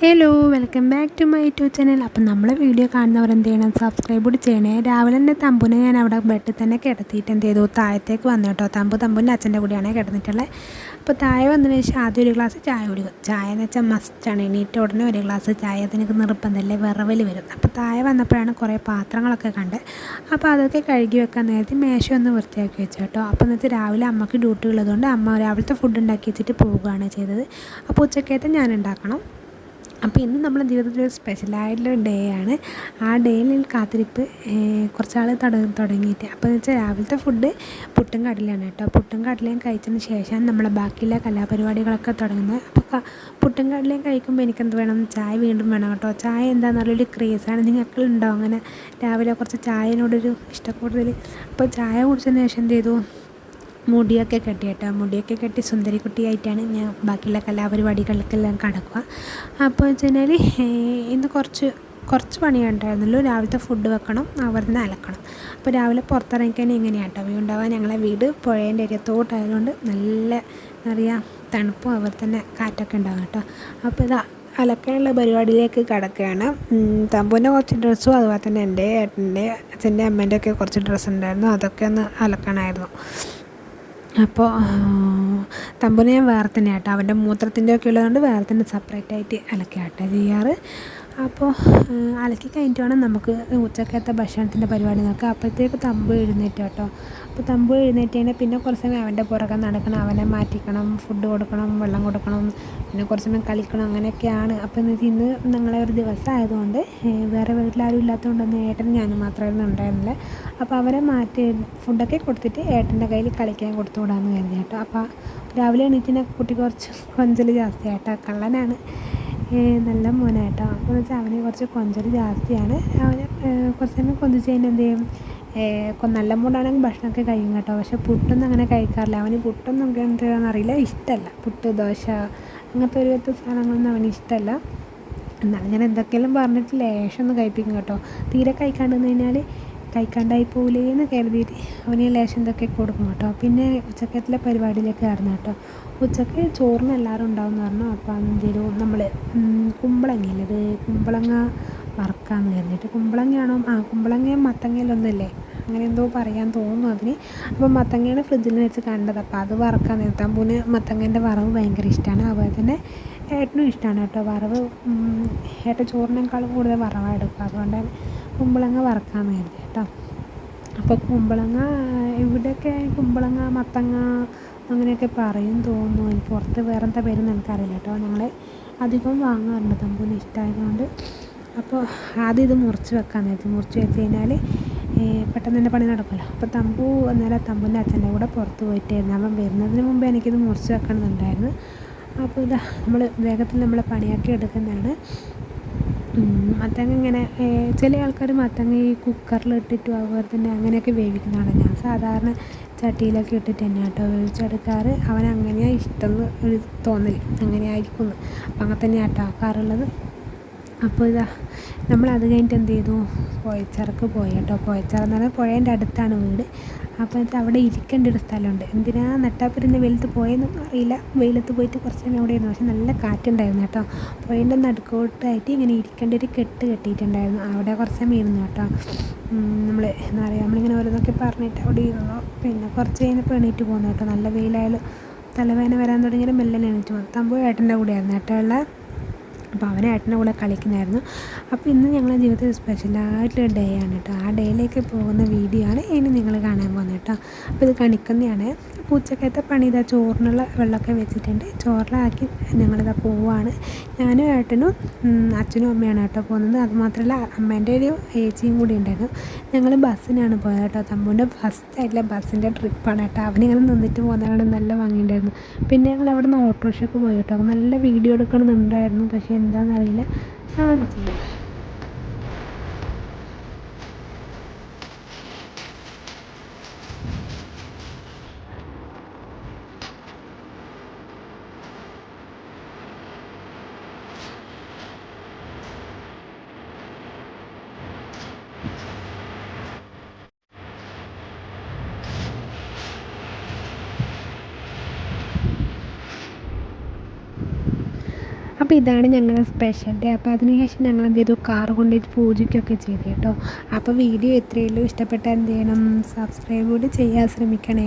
Hello welcome back to my YouTube channel അപ്പം നമ്മളെ video കാണുന്നവർ എന്ത് ചെയ്യണം? സബ്സ്ക്രൈബ് കൂടി ചെയ്യണേ. രാവിലെ തന്നെ തമ്പുനെ ഞാൻ അവിടെ ബെഡിൽ തന്നെ കിടത്തിയിട്ട് എന്ത് ചെയ്തു? താഴത്തേക്ക് വന്നു കേട്ടോ. തമ്പു തമ്പുന്റെ അച്ഛന്റെ കൂടെയാണ് കിടന്നിട്ടുള്ളത് അപ്പോൾ താഴെ വന്നതിന് ശേഷം ആദ്യം ഒരു ഗ്ലാസ് ചായ കുടിക്കും ചായ എന്ന് വെച്ചാൽ മസ്റ്റാണ് എണീറ്റ ഉടനെ ഒരു ഗ്ലാസ് ചായ. അതിനൊക്കെ നിർബന്ധമല്ലേ? വിറവൽ വരും. അപ്പോൾ താഴെ വന്നപ്പോഴാണ് കുറേ പാത്രങ്ങളൊക്കെ കണ്ട്. അപ്പോൾ അതൊക്കെ കഴുകി വെക്കാൻ നേരത്തെ മേശ ഒന്ന് വൃത്തിയാക്കി വെച്ചു കേട്ടോ. അപ്പോൾ എന്നിട്ട് രാവിലെ അമ്മയ്ക്ക് ഡ്യൂട്ടി ഉള്ളതുകൊണ്ട് അമ്മ രാവിലത്തെ ഫുഡ് ഉണ്ടാക്കി വെച്ചിട്ട് പോവുകയാണ് ചെയ്തത്. അപ്പോൾ ഉച്ചക്കത്തെ ഞാൻ ഉണ്ടാക്കണം. അപ്പോൾ ഇന്ന് നമ്മുടെ ജീവിതത്തിൽ ഒരു സ്പെഷ്യലായിട്ടുള്ളൊരു ഡേ ആണ് ആ ഡേയിൽ കാത്തിരിപ്പ് കുറച്ചാൾ തുടങ്ങിയിട്ട്. അപ്പോൾ എന്ന് വെച്ചാൽ രാവിലത്തെ ഫുഡ് പുട്ടും കടലയാണ് കേട്ടോ. പുട്ടും കടലയും കഴിച്ചതിന് ശേഷം നമ്മളെ ബാക്കിയുള്ള കലാപരിപാടികളൊക്കെ തുടങ്ങുന്നത്. അപ്പോൾ പുട്ടും കടലയും കഴിക്കുമ്പോൾ എനിക്കെന്ത് വേണം? ചായ വീണ്ടും വേണം കേട്ടോ. ചായ എന്താണെന്ന് പറയുള്ളൊരു ക്രേസാണ്. നിങ്ങൾക്കുണ്ടോ അങ്ങനെ രാവിലെ കുറച്ച് ചായനോടൊരു ഇഷ്ടക്കൂടുതൽ അപ്പോൾ ചായ കുടിച്ചതിന് ശേഷം എന്ത് ചെയ്തു? മുടിയൊക്കെ കെട്ടി കേട്ടോ. മുടിയൊക്കെ കെട്ടി സുന്ദരിക്കുട്ടിയായിട്ടാണ് ഞാൻ ബാക്കിയുള്ള കലാപരിപാടികൾക്കെല്ലാം കടക്കുക. അപ്പോൾ വെച്ച് കഴിഞ്ഞാൽ ഇന്ന് കുറച്ച് കുറച്ച് പണിയുണ്ടായിരുന്നുള്ളൂ. രാവിലത്തെ ഫുഡ് വെക്കണം അവിടുന്ന് അലക്കണം. അപ്പോൾ രാവിലെ പുറത്തിറങ്ങിക്കാൻ എങ്ങനെയാണ് കേട്ടോ ഞങ്ങളെ വീട് പുഴേന്റെ അരിയത്തോട്ടായതുകൊണ്ട് നല്ല എന്താ തണുപ്പും അവർ തന്നെ കാറ്റൊക്കെ ഉണ്ടാകും കേട്ടോ. അപ്പോൾ ഇതാ അലക്കാനുള്ള പരിപാടിയിലേക്ക് കിടക്കുകയാണ്. തമ്പുവിന്റെ കുറച്ച് ഡ്രസ്സും അതുപോലെ തന്നെ എന്റെ ഏട്ടന്റെ അച്ഛന്റെ അമ്മേന്റെ ഒക്കെ കുറച്ച് ഡ്രസ്സ് ഉണ്ടായിരുന്നു. അതൊക്കെ ഒന്ന് അലക്കണമായിരുന്നു. അപ്പോൾ തമ്പുനെ ഞാൻ വേറെ തന്നെ ആട്ടോ അവന്റെ മൂത്രത്തിന്റെ ഒക്കെ ഉള്ളതുകൊണ്ട് വേറെ തന്നെ സെപ്പറേറ്റ് ആയിട്ട് അലക്കാട്ടോ ചെയ്യാറ്. അപ്പോൾ അലക്കി കഴിഞ്ഞിട്ട് വേണം നമുക്ക് ഉച്ചക്കത്തെ ഭക്ഷണത്തിന്റെ പരിപാടി നോക്കാം. അപ്പോഴത്തേക്ക് തമ്പ് എഴുന്നേറ്റ് കേട്ടോ. അപ്പോൾ തമ്പ് എഴുന്നേറ്റ് കഴിഞ്ഞാൽ പിന്നെ കുറച്ച് സമയം അവന്റെ പുറകെ നടക്കണം. അവനെ മാറ്റിക്കണം ഫുഡ് കൊടുക്കണം വെള്ളം കൊടുക്കണം പിന്നെ കുറച്ച് സമയം കളിക്കണം അങ്ങനെയൊക്കെയാണ്. അപ്പോൾ എന്ന് വെച്ചാൽ ഇന്ന് ഞങ്ങളെ ഒരു ദിവസം ആയതുകൊണ്ട് വേറെ വീട്ടിലാരും ഇല്ലാത്തതുകൊണ്ട് ഏട്ടൻ ഞാനും മാത്രമായിരുന്നു ഉണ്ടായിരുന്നില്ല. അപ്പോൾ അവരെ മാറ്റി ഫുഡൊക്കെ കൊടുത്തിട്ട് ഏട്ടന്റെ കയ്യിൽ കളിക്കാൻ കൊടുത്തു വിടാമെന്ന് കരുതി കേട്ടോ. അപ്പോൾ രാവിലെ എണീറ്റിനെ കുട്ടി കുറച്ച് കൊഞ്ചൽ ജാസ്തി ആട്ടോ കള്ളനാണ്. നല്ല മോനായിട്ടോ. അപ്പോൾ എന്ന് വെച്ചാൽ അവനെ കുറച്ച് കൊഞ്ചൽ ജാസ്തിയാണ്. അവന് കുറച്ച് സമയം കൊഞ്ചിച്ച് കഴിഞ്ഞാൽ എന്ത് ചെയ്യും? നല്ല മൂടാണെങ്കിൽ ഭക്ഷണമൊക്കെ കഴിയും കേട്ടോ. പക്ഷെ പുട്ടൊന്നും അങ്ങനെ കഴിക്കാറില്ല. അവന് പുട്ടൊന്നും എന്താണെന്ന് അറിയില്ല. ഇഷ്ടമല്ല പുട്ട് ദോശ അങ്ങനത്തെ ഒരു വിധത്തെ സാധനങ്ങളൊന്നും അവന് ഇഷ്ടമല്ല എന്നാലും ഞാൻ എന്തൊക്കെയെല്ലാം പറഞ്ഞിട്ട് ലേശം ഒന്ന് കഴിപ്പിക്കും കേട്ടോ. തീരെ കഴിക്കാണ്ടെന്ന് കഴിഞ്ഞാൽ കഴിക്കാണ്ടായി പോവില്ലേന്ന് കരുതിയിട്ട് അവന് ലേശം ഇതൊക്കെ കൊടുക്കും കേട്ടോ. പിന്നെ ഉച്ചക്കത്തിലെ പരിപാടിയിലേക്ക് കയറുന്ന കേട്ടോ. ഉച്ചയ്ക്ക് ചോറിന് എല്ലാവരും ഉണ്ടാവും എന്ന് പറഞ്ഞു അപ്പോൾ എന്തെങ്കിലും നമ്മൾ കുമ്പളങ്ങ അത് കുമ്പളങ്ങ വറക്കാമെന്ന് കരുതിയിട്ട്. കുമ്പളങ്ങയാണോ? ആ കുമ്പളങ്ങയും മത്തങ്ങയിലൊന്നല്ലേ? അങ്ങനെ എന്തോ പറയാൻ തോന്നുന്നു അതിന്. അപ്പോൾ മത്തങ്ങയാണ് ഫ്രിഡ്ജിൽ വെച്ച് കണ്ടത്. അപ്പോൾ അത് വറക്കാൻ നിർത്താൻ അമ്പൂന് മത്തങ്ങേന്റെ വറവ് ഭയങ്കര ഇഷ്ടമാണ് അതുപോലെ തന്നെ ഏട്ടനും ഇഷ്ടമാണ് കേട്ടോ. വറവ് ഏട്ടൻ ചോറിനേക്കാളും കൂടുതൽ വറവാണ് എടുക്കുക. അതുകൊണ്ട് കുമ്പളങ്ങ വറക്കാൻ കരുതി കേട്ടോ. അപ്പോൾ കുമ്പളങ്ങ ഇവിടെയൊക്കെ കുമ്പളങ്ങ മത്തങ്ങ അങ്ങനെയൊക്കെ പറയും തോന്നുന്നു. എനിക്ക് പുറത്ത് വേറെ എന്താ പേരെന്ന് എനിക്കറിയില്ല കേട്ടോ. ഞങ്ങൾ അധികം വാങ്ങാറുണ്ട് തമ്പൂന് ഇഷ്ടമായതുകൊണ്ട് അപ്പോൾ ആദ്യം ഇത് മുറിച്ച് വെക്കാൻ നേരത്തെ മുറിച്ച് വെച്ച് കഴിഞ്ഞാൽ പെട്ടെന്ന് തന്നെ പണി നടക്കുമല്ലോ. അപ്പോൾ തമ്പു എന്നാലും തമ്പുവിന്റെ അച്ഛന്റെ കൂടെ പുറത്ത് പോയിട്ടായിരുന്നു. അപ്പം വരുന്നതിന് മുമ്പ് എനിക്കിത് മുറിച്ച് വെക്കണമെന്നുണ്ടായിരുന്നു. അപ്പോൾ ഇതാ നമ്മൾ വേഗത്തിൽ നമ്മൾ പണിയാക്കി എടുക്കുന്നതാണ്. മത്തങ്ങ ഇങ്ങനെ ചില ആൾക്കാർ മത്തങ്ങ ഈ കുക്കറിലിട്ടിട്ടും അതുപോലെ തന്നെ അങ്ങനെയൊക്കെ വേവിക്കുന്നതാണ്. ഞാൻ സാധാരണ ചട്ടിയിലൊക്കെ ഇട്ടിട്ട് തന്നെ കേട്ടോ വേവിച്ചെടുക്കാറ്. അവനങ്ങനെയാണ് ഇഷ്ടം ഇഷ്ടം ഒരു തോന്നൽ അങ്ങനെ ആയിരിക്കും അപ്പം അങ്ങനെ തന്നെയാണ് കേട്ടോ ആക്കാറുള്ളത്. അപ്പോൾ ഇതാ നമ്മൾ അത് കഴിഞ്ഞിട്ട് എന്ത് ചെയ്തു? പോയച്ചിറക്ക് പോയി കേട്ടോ. പോയച്ചിറ എന്ന് പറഞ്ഞാൽ പുഴേന്റെ അടുത്താണ് വീട്. അപ്പോൾ എന്നിട്ട് അവിടെ ഇരിക്കേണ്ട ഒരു സ്ഥലമുണ്ട്. എന്തിനാ നട്ടാപ്പിരുന്ന് വെയിലത്ത് പോയെന്നൊന്നും അറിയില്ല. വെയിലത്ത് പോയിട്ട് കുറച്ച് സമയം അവിടെ ഇരുന്നു. പക്ഷെ നല്ല കാറ്റുണ്ടായിരുന്നു കേട്ടോ. പുഴേന്റെ നടുക്കോട്ടായിട്ട് ഇങ്ങനെ ഇരിക്കേണ്ട ഒരു കെട്ട് കെട്ടിയിട്ടുണ്ടായിരുന്നു. അവിടെ കുറച്ച് സമയം ഇരുന്നു കേട്ടോ. നമ്മൾ എന്താ പറയുക നമ്മളിങ്ങനെ ഓരോന്നൊക്കെ പറഞ്ഞിട്ട് അവിടെ ഇരുന്നു. പിന്നെ കുറച്ച് കഴിഞ്ഞപ്പോൾ എണീറ്റ് പോകുന്നു കേട്ടോ. നല്ല വെയിലായാലും തലവേദന വരാൻ തുടങ്ങിയാലും മെല്ലെ എണീറ്റ് പോകുന്നു തമ്പു ഏട്ടന്റെ കൂടെയായിരുന്നു ഏട്ടനുള്ള അപ്പോൾ അവൻ ഏട്ടന്റെ കൂടെ കളിക്കുന്നതായിരുന്നു അപ്പോൾ ഇന്ന് ഞങ്ങളുടെ ജീവിതത്തിൽ സ്പെഷ്യലായിട്ടുള്ള ഡേ ആണ് കേട്ടോ. ആ ഡേയിലേക്ക് പോകുന്ന വീഡിയോ ആണ് ഇനി നിങ്ങൾ കാണാൻ പോകുന്നത് കേട്ടോ. അപ്പോൾ ഇത് കണിക്കുന്നതാണ് അപ്പോൾ ഉച്ചക്കത്തെ പണി ഇതാ ചോറിനുള്ള വെള്ളമൊക്കെ വെച്ചിട്ടുണ്ട്. ചോറിലാക്കി ഞങ്ങളിതാ പോവാണ്. ഞാനും ഏട്ടനും അച്ഛനും അമ്മയാണ് കേട്ടോ പോകുന്നത്. അതുമാത്രമല്ല അമ്മേന്റെ ഒരു ഏച്ചിയും കൂടി ഉണ്ടായിരുന്നു. ഞങ്ങൾ ബസ്സിനാണ് പോയത് കേട്ടോ. തമ്മുന്റെ ഫസ്റ്റ് ആയിട്ടുള്ള ബസ്സിന്റെ ട്രിപ്പാണ് കേട്ടോ. അവനിങ്ങനെ നിന്നിട്ട് പോകുന്നതാണ് നല്ല ഭംഗിയുണ്ടായിരുന്നു. പിന്നെ ഞങ്ങൾ അവിടെ നിന്ന് ഓട്ടോറിക്ഷയ്ക്ക് പോയി കേട്ടോ. നല്ല വീഡിയോ എടുക്കണമെന്നുണ്ടായിരുന്നു പക്ഷേ എന്താണെന്നറിയില്ല. സാധിച്ചില്ല അപ്പോൾ ഇതാണ് ഞങ്ങളുടെ സ്പെഷ്യൽ ഡേ അപ്പോൾ അതിന് ശേഷം ഞങ്ങൾ എന്ത് ചെയ്തു? കാർ കൊണ്ടുപോയിട്ട് പൂജിക്കുകയൊക്കെ ചെയ്തു കേട്ടോ. അപ്പോൾ വീഡിയോ എത്രയുള്ളൂ ഇഷ്ടപ്പെട്ടാൽ എന്ത് ചെയ്യണം? സബ്സ്ക്രൈബ് കൂടി ചെയ്യാൻ ശ്രമിക്കണേ.